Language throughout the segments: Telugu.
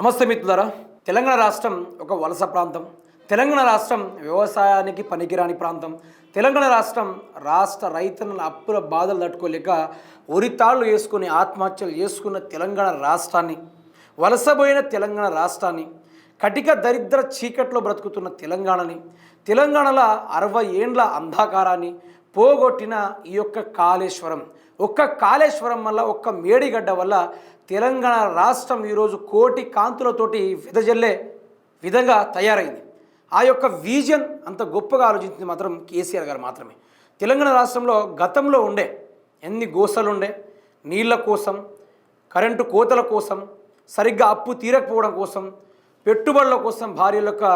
నమస్తే మిత్రులారా. తెలంగాణ రాష్ట్రం ఒక వలస ప్రాంతం. తెలంగాణ రాష్ట్రం వ్యవసాయానికి పనికిరాని ప్రాంతం. తెలంగాణ రాష్ట్రం రాష్ట్ర రైతులను అప్పుల బాధలు తట్టుకోలేక ఉరితాళ్ళు వేసుకుని ఆత్మహత్యలు చేసుకున్న తెలంగాణ రాష్ట్రాన్ని వలసపోయిన తెలంగాణ రాష్ట్రాన్ని కటిక దరిద్ర చీకట్లో బ్రతుకుతున్న తెలంగాణని తెలంగాణలో అరవై ఏండ్ల అంధాకారాన్ని పోగొట్టిన ఈ యొక్క కాళేశ్వరం ఒక్క కాళేశ్వరం వల్ల ఒక్క మేడిగడ్డ వల్ల తెలంగాణ రాష్ట్రం ఈరోజు కోటి కాంతులతోటి విదజల్లే విధంగా తయారైంది. ఆ యొక్క విజన్ అంత గొప్పగా ఆలోచించింది మాత్రం కేసీఆర్ గారు మాత్రమే. తెలంగాణ రాష్ట్రంలో గతంలో ఉండే ఎన్ని గోసలు ఉండే నీళ్ళ కోసం కరెంటు కోతల కోసం సరిగ్గా అప్పు తీరకపోవడం కోసం పెట్టుబడుల కోసం భార్యల యొక్క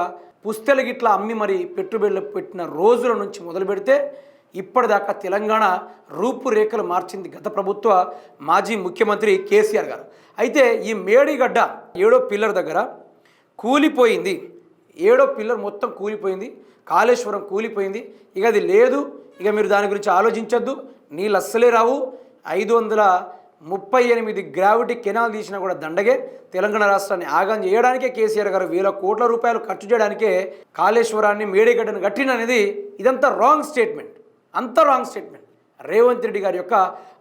పుస్తెల గిట్ల అమ్మి మరి పెట్టుబడులు పెట్టిన రోజుల నుంచి మొదలు పెడితే ఇప్పటిదాకా తెలంగాణ రూపురేఖలు మార్చింది గత ప్రభుత్వ మాజీ ముఖ్యమంత్రి కేసీఆర్ గారు. అయితే ఈ మేడిగడ్డ ఏడో పిల్లర్ దగ్గర కూలిపోయింది. ఏడో పిల్లర్ మొత్తం కూలిపోయింది. కాళేశ్వరం కూలిపోయింది. ఇక అది లేదు. ఇక మీరు దాని గురించి ఆలోచించద్దు. నీళ్ళు అస్సలే రావు. ఐదు వందల ముప్పై ఎనిమిది గ్రావిటీ కెనాల్ తీసినా కూడా దండగే. తెలంగాణ రాష్ట్రాన్ని ఆగం చేయడానికే కేసీఆర్ గారు వేల కోట్ల రూపాయలు ఖర్చు చేయడానికే కాళేశ్వరాన్ని మేడిగడ్డను కట్టిననేది ఇదంతా రాంగ్ స్టేట్మెంట్ అంత రాంగ్ స్టేట్మెంట్ రేవంత్ రెడ్డి గారి యొక్క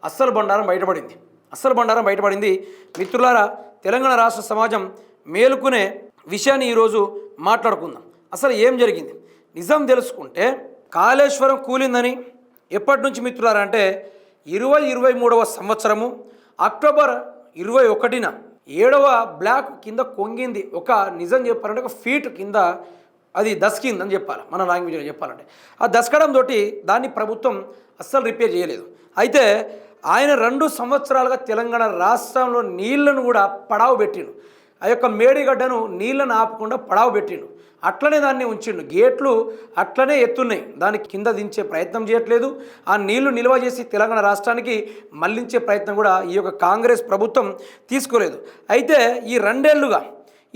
అస్సలు బండారం బయటపడింది. అస్సలు బండారం బయటపడింది. మిత్రులారా తెలంగాణ రాష్ట్ర సమాజం మేలుకునే విషయాన్ని ఈరోజు మాట్లాడుకుందాం. అసలు ఏం జరిగింది? నిజం తెలుసుకుంటే కాళేశ్వరం కూలిందని ఎప్పటి నుంచి మిత్రులారా అంటే ఇరవై ఇరవై మూడవ సంవత్సరము అక్టోబర్ ఇరవై ఒకటిన ఏడవ బ్లాక్ కింద కొంగింది. ఒక నిజం చెప్పాలంటే ఒక ఫీట్ కింద అది దస్కిందని చెప్పాలి మన లాంగ్వేజ్లో చెప్పాలంటే. ఆ దస్కడం తోటి దాన్ని ప్రభుత్వం అస్సలు రిపేర్ చేయలేదు. అయితే ఆయన రెండు సంవత్సరాలుగా తెలంగాణ రాష్ట్రంలో నీళ్ళను కూడా పడావు పెట్టిండు. ఆ యొక్క మేడిగడ్డను నీళ్ళను ఆపకుండా పడావు పెట్టిండు. అట్లనే దాన్ని ఉంచిండు. గేట్లు అట్లనే ఎత్తున్నాయి. దాన్ని కింద దించే ప్రయత్నం చేయట్లేదు. ఆ నీళ్ళు నిల్వ చేసి తెలంగాణ రాష్ట్రానికి మళ్ళించే ప్రయత్నం కూడా ఈ యొక్క కాంగ్రెస్ ప్రభుత్వం తీసుకోలేదు. అయితే ఈ రెండేళ్ళుగా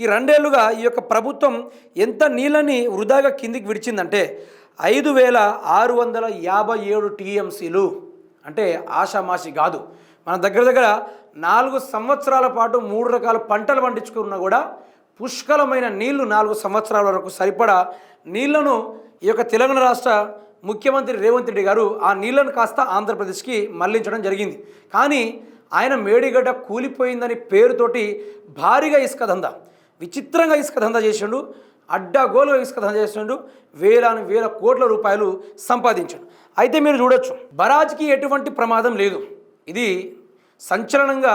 ఈ రెండేళ్ళుగా ఈ యొక్క ప్రభుత్వం ఎంత నీళ్ళని వృధాగా కిందికి విడిచిందంటే ఐదు వేల ఆరు వందల యాభై ఏడు టీఎంసీలు. అంటే ఆషామాషి కాదు. మన దగ్గర దగ్గర నాలుగు సంవత్సరాల పాటు మూడు రకాల పంటలు పండించుకున్నా కూడా పుష్కలమైన నీళ్ళు నాలుగు సంవత్సరాల వరకు సరిపడా నీళ్ళను ఈ యొక్క తెలంగాణ రాష్ట్ర ముఖ్యమంత్రి రేవంత్ రెడ్డి గారు ఆ నీళ్ళను కాస్త ఆంధ్రప్రదేశ్కి మళ్ళించడం జరిగింది. కానీ ఆయన మేడిగడ్డ కూలిపోయిందని పేరుతోటి భారీగా ఇసుక దందా. విచిత్రంగా ఇసుక దందా చేసిండు అడ్డగోలుగా ఇసుక దందా చేసిండు వేలాను వేల కోట్ల రూపాయలు సంపాదించాడు. అయితే మీరు చూడొచ్చు బరాజ్కి ఎటువంటి ప్రమాదం లేదు. ఇది సంచలనంగా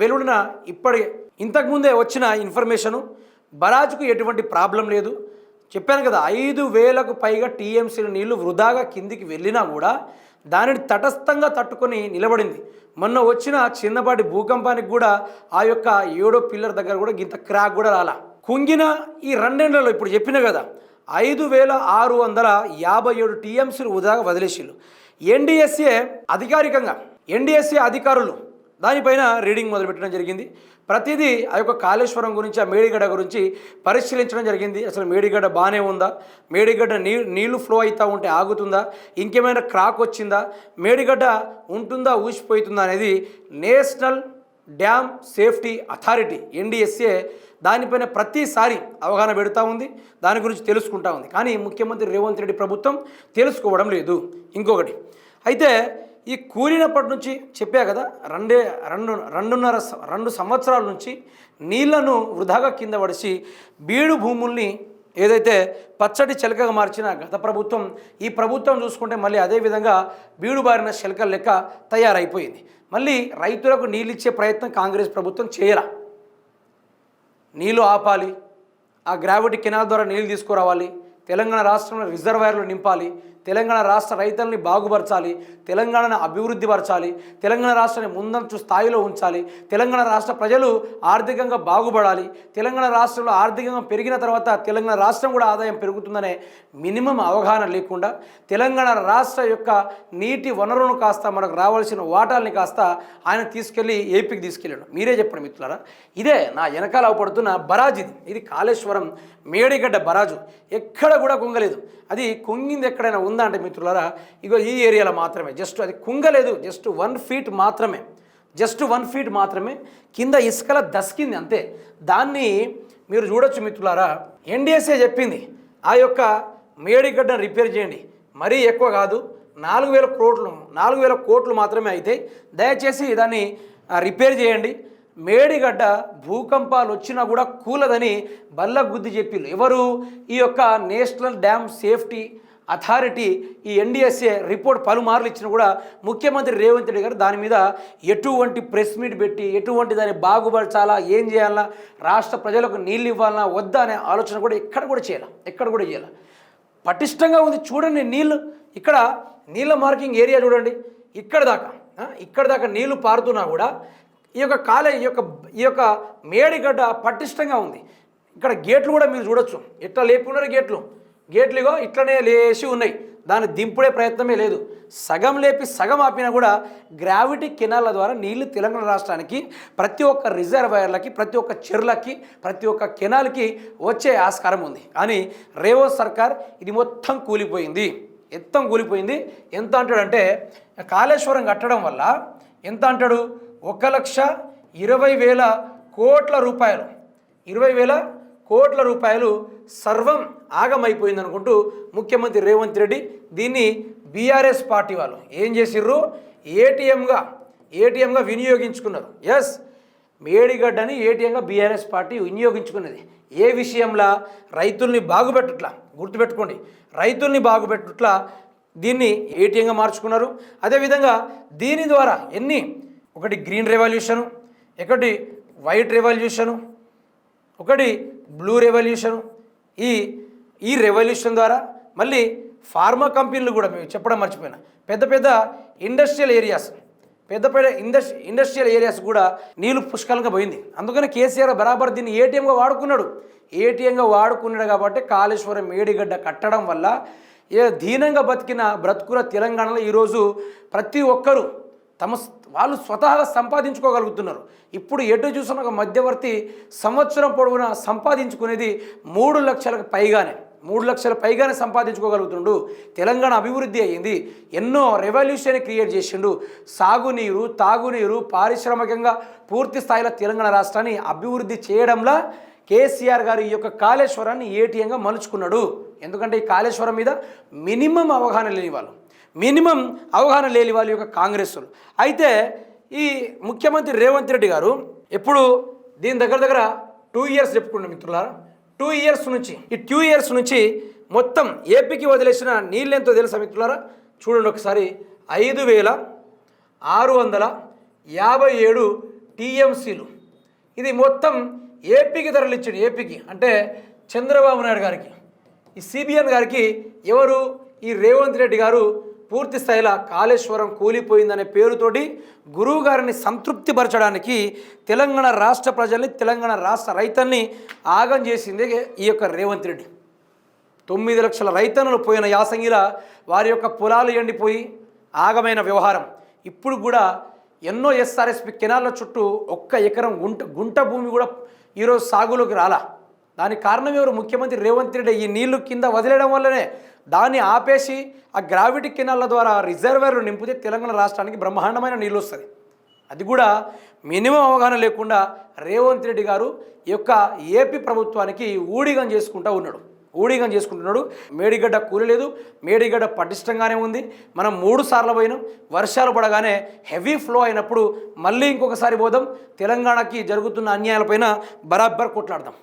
వెలుడిన ఇప్పటి ఇంతకుముందే వచ్చిన ఇన్ఫర్మేషను. బరాజ్కు ఎటువంటి ప్రాబ్లం లేదు. చెప్పాను కదా ఐదు వేలకు పైగా టీఎంసీల నీళ్ళు వృధాగా కిందికి వెళ్ళినా కూడా దానిని తటస్థంగా తట్టుకొని నిలబడింది. మొన్న వచ్చిన చిన్నపాటి భూకంపానికి కూడా ఆ యొక్క ఏడో పిల్లర్ దగ్గర కూడా ఇంత క్రాక్ కూడా రాలా. కుంగిన ఈ రెండేళ్ళలో ఇప్పుడు చెప్పిన కదా ఐదు వేల ఆరు వందల యాభై ఏడు టీఎంసీలు వృధాగా వదిలేసిళ్ళు ఎన్డీఎస్ఏ అధికారికంగా ఎన్డీఎస్ఏ అధికారులు దానిపైన రీడింగ్ మొదలుపెట్టడం జరిగింది. ప్రతిదీ ఆ యొక్క కాళేశ్వరం గురించి ఆ మేడిగడ్డ గురించి పరిశీలించడం జరిగింది. అసలు మేడిగడ్డ బాగానే ఉందా? మేడిగడ్డ నీ నీళ్ళు ఫ్లో అవుతూ ఉంటే ఆగుతుందా? ఇంకేమైనా క్రాక్ వచ్చిందా? మేడిగడ్డ ఉంటుందా? ఊసిపోతుందా? అనేది national dam safety authority NDSA దానిపైన ప్రతిసారి అవగాహన పెడుతూ ఉంది. దాని గురించి తెలుసుకుంటా ఉంది. కానీ ముఖ్యమంత్రి రేవంత్ రెడ్డి ప్రభుత్వం తెలుసుకోవడం లేదు. ఇంకొకటి అయితే ఈ కూలినప్పటి నుంచి చెప్పా కదా రెండే రెండు రెండున్నర రెండు సంవత్సరాల నుంచి నీళ్ళను వృధాగా కింద పడిచి బీడు భూముల్ని ఏదైతే పచ్చడి చిలకగా మార్చిన గత ప్రభుత్వం ఈ ప్రభుత్వం చూసుకుంటే మళ్ళీ అదే విధంగా బీడు బారిన లెక్క తయారైపోయింది. మళ్ళీ రైతులకు నీళ్ళు ఇచ్చే ప్రయత్నం కాంగ్రెస్ ప్రభుత్వం చేయరా నీళ్ళు ఆపాలి ఆ గ్రావిటీ కెనాల్ ద్వారా నీళ్ళు తీసుకురావాలి తెలంగాణ రాష్ట్రంలో రిజర్వాయర్లు నింపాలి తెలంగాణ రాష్ట్ర రైతుల్ని బాగుపరచాలి తెలంగాణను అభివృద్ధి పరచాలి తెలంగాణ రాష్ట్రాన్ని ముందంచు స్థాయిలో ఉంచాలి తెలంగాణ రాష్ట్ర ప్రజలు ఆర్థికంగా బాగుపడాలి తెలంగాణ రాష్ట్రంలో ఆర్థికంగా పెరిగిన తర్వాత తెలంగాణ రాష్ట్రం కూడా ఆదాయం పెరుగుతుందనే మినిమం అవగాహన లేకుండా తెలంగాణ రాష్ట్ర యొక్క నీటి వనరులను కాస్త మనకు రావాల్సిన వాటాల్ని కాస్త ఆయన తీసుకెళ్ళి ఏపీకి తీసుకెళ్ళాడు. మీరే చెప్పండి మిత్రులారా. ఇదే నా వెనకాల పడుతున్న బరాజ్ ఇది. ఇది కాళేశ్వరం మేడిగడ్డ బరాజు. ఎక్కడ కూడా కుంగలేదు. అది కుంగింది ఎక్కడైనా ఉందా అంటే మిత్రులారా ఇగో ఈ ఏరియాలో మాత్రమే జస్ట్ అది కుంగలేదు జస్ట్ వన్ ఫీట్ మాత్రమే జస్ట్ వన్ ఫీట్ మాత్రమే కింద ఇసుకల దసికింది అంతే. దాన్ని మీరు చూడొచ్చు మిత్రులారా ఎన్డీఎస్ఏ చెప్పింది ఆ యొక్క మేడిగడ్డను రిపేర్ చేయండి. మరీ ఎక్కువ కాదు నాలుగు వేల కోట్లు నాలుగు వేల కోట్లు మాత్రమే అయితే దయచేసి దాన్ని రిపేర్ చేయండి. మేడిగడ్డ భూకంపాలు వచ్చినా కూడా కూలదని బల్ల గుద్ది చెప్పిళ్ళు ఎవరు? ఈ యొక్క నేషనల్ డ్యామ్ సేఫ్టీ అథారిటీ ఈ ఎన్డీఎస్ఏ రిపోర్ట్ పలుమార్లు ఇచ్చినా కూడా ముఖ్యమంత్రి రేవంత్ రెడ్డి గారు దాని మీద ఎటువంటి ప్రెస్ మీట్ పెట్టి ఎటువంటి దాన్ని బాగుపరచాలా ఏం చేయాలా రాష్ట్ర ప్రజలకు నీళ్ళు ఇవ్వాలన్నా వద్దా అనే ఆలోచన కూడా ఎక్కడ కూడా చేయాలి ఎక్కడ కూడా చేయాలి. పటిష్టంగా ఉంది చూడండి నీళ్ళు. ఇక్కడ నీళ్ళ మార్కింగ్ ఏరియా చూడండి. ఇక్కడ దాకా ఇక్కడ దాకా నీళ్ళు పారుతున్నా కూడా ఈ యొక్క కాలే ఈ యొక్క ఈ యొక్క మేడిగడ్డ పటిష్టంగా ఉంది. ఇక్కడ గేట్లు కూడా మీరు చూడొచ్చు. ఎట్లా లేపుకున్నారు గేట్లు? గేట్లుగో ఇట్లనే లేచి ఉన్నాయి. దాన్ని దింపుడే ప్రయత్నమే లేదు. సగం లేపి సగం ఆపినా కూడా గ్రావిటీ కెనాల ద్వారా నీళ్ళు తెలంగాణ రాష్ట్రానికి ప్రతి ఒక్క రిజర్వాయర్లకి ప్రతి ఒక్క చెరులకి ప్రతి ఒక్క కెనాల్కి వచ్చే ఆస్కారం ఉంది. కానీ రేవంత్ సర్కార్ ఇది మొత్తం కూలిపోయింది. మొత్తం కూలిపోయింది. ఎంత అంటాడంటే కాళేశ్వరం కట్టడం వల్ల ఎంత అంటాడు? ఒక లక్ష ఇరవై వేల కోట్ల రూపాయలు. ఇరవై వేల కోట్ల రూపాయలు సర్వం ఆగమైపోయింది అనుకుంటూ ముఖ్యమంత్రి రేవంత్ రెడ్డి దీన్ని బీఆర్ఎస్ పార్టీ వాళ్ళు ఏం చేసిర్రు? ఏటీఎంగా ఏటీఎంగా వినియోగించుకున్నారు. ఎస్ మేడిగడ్డని ఏటీఎంగా బీఆర్ఎస్ పార్టీ వినియోగించుకున్నది. ఏ విషయంలో? రైతుల్ని బాగుపెట్టుట్లా. గుర్తుపెట్టుకోండి రైతుల్ని బాగుపెట్టుట్లా దీన్ని ఏటీఎంగా మార్చుకున్నారు. అదేవిధంగా దీని ద్వారా ఎన్ని? ఒకటి గ్రీన్ రెవల్యూషను ఒకటి వైట్ రెవల్యూషను ఒకటి బ్లూ రెవల్యూషన్ ఈ ఈ రెవల్యూషన్ ద్వారా మళ్ళీ ఫార్మా కంపెనీలు కూడా మేము చెప్పడం మర్చిపోయినా. పెద్ద పెద్ద ఇండస్ట్రియల్ ఏరియాస్ పెద్ద పెద్ద ఇండస్ ఇండస్ట్రియల్ ఏరియాస్ కూడా నీళ్ళు పుష్కలంగా పోయింది. అందుకని కేసీఆర్ బరాబర్ దీన్ని ఏటీఎంగా వాడుకున్నాడు. ఏటీఎంగా వాడుకున్నాడు కాబట్టి కాళేశ్వరం ఏడిగడ్డ కట్టడం వల్ల ఏ దీనంగా బతికిన బ్రతుకుల తెలంగాణలో ఈరోజు ప్రతి ఒక్కరూ తమ వాళ్ళు స్వతహాగా సంపాదించుకోగలుగుతున్నారు. ఇప్పుడు ఎటు చూసిన ఒక మధ్యవర్తి సంవత్సరం పొడవునా సంపాదించుకునేది మూడు లక్షలకు పైగానే మూడు లక్షల పైగానే సంపాదించుకోగలుగుతుండు. తెలంగాణ అభివృద్ధి అయ్యింది ఎన్నో రెవల్యూషన్ క్రియేట్ చేసిండు. సాగునీరు తాగునీరు పారిశ్రామికంగా పూర్తి స్థాయిలో తెలంగాణ రాష్ట్రాన్ని అభివృద్ధి చేయడంలో కేసీఆర్ గారు ఈ యొక్క కాళేశ్వరాన్ని ఏటీఎంగా మలుచుకున్నాడు. ఎందుకంటే ఈ కాళేశ్వరం మీద మినిమం అవగాహన లేని వాళ్ళు. మినిమం అవగాహన లేని వాళ్ళ యొక్క కాంగ్రెస్లు అయితే ఈ ముఖ్యమంత్రి రేవంత్ రెడ్డి గారు ఎప్పుడు దీని దగ్గర దగ్గర టూ ఇయర్స్ చెప్పుకున్నాం మిత్రులారా. టూ ఇయర్స్ నుంచి ఈ టూ ఇయర్స్ నుంచి మొత్తం ఏపీకి వదిలేసిన నీళ్ళు ఎంతో తెలుసా మిత్రులారా? చూడండి ఒకసారి ఐదు వేల ఆరు వందల యాభై ఏడు టీఎంసీలు. ఇది మొత్తం ఏపీకి తరలిచ్చాడు ఏపీకి. అంటే చంద్రబాబు నాయుడు గారికి. ఈ సిబిఎన్ గారికి ఎవరు? ఈ రేవంత్ రెడ్డి గారు పూర్తి స్థాయిలో కాళేశ్వరం కూలిపోయిందనే పేరుతోటి గురువుగారిని సంతృప్తిపరచడానికి తెలంగాణ రాష్ట్ర ప్రజల్ని తెలంగాణ రాష్ట్ర రైతన్ని ఆగం చేసింది ఈ యొక్క రేవంత్ రెడ్డి. తొమ్మిది లక్షల రైతన్నులు పోయిన యాసంగిల వారి యొక్క పొలాలు ఎండిపోయి ఆగమైన వ్యవహారం. ఇప్పుడు కూడా ఎన్నో ఎస్ఆర్ఎస్పి కెనాల చుట్టూ ఒక్క ఎకరం గుంట గుంట భూమి కూడా ఈరోజు సాగులోకి రాలా. దానికి కారణం ఎవరు? ముఖ్యమంత్రి రేవంత్ రెడ్డి. ఈ నీళ్ళు కింద వదిలేయడం వల్లనే దాన్ని ఆపేసి ఆ గ్రావిటీ కెనాల ద్వారా రిజర్వేర్లు నింపితే తెలంగాణ రాష్ట్రానికి బ్రహ్మాండమైన నీళ్ళు వస్తుంది. అది కూడా మినిమం అవగాహన లేకుండా రేవంత్ రెడ్డి గారు ఈ యొక్క ఏపీ ప్రభుత్వానికి ఊడిగం చేసుకుంటూ ఉన్నాడు. ఊడిగం చేసుకుంటున్నాడు. మేడిగడ్డ కూలలేదు మేడిగడ్డ పటిష్టంగానే ఉంది. మనం మూడు సార్లు పోయినాం. వర్షాలు పడగానే హెవీ ఫ్లో అయినప్పుడు మళ్ళీ ఇంకొకసారి పోదాం. తెలంగాణకి జరుగుతున్న అన్యాయాలపైన బరాబర్ కొట్లాడదాం.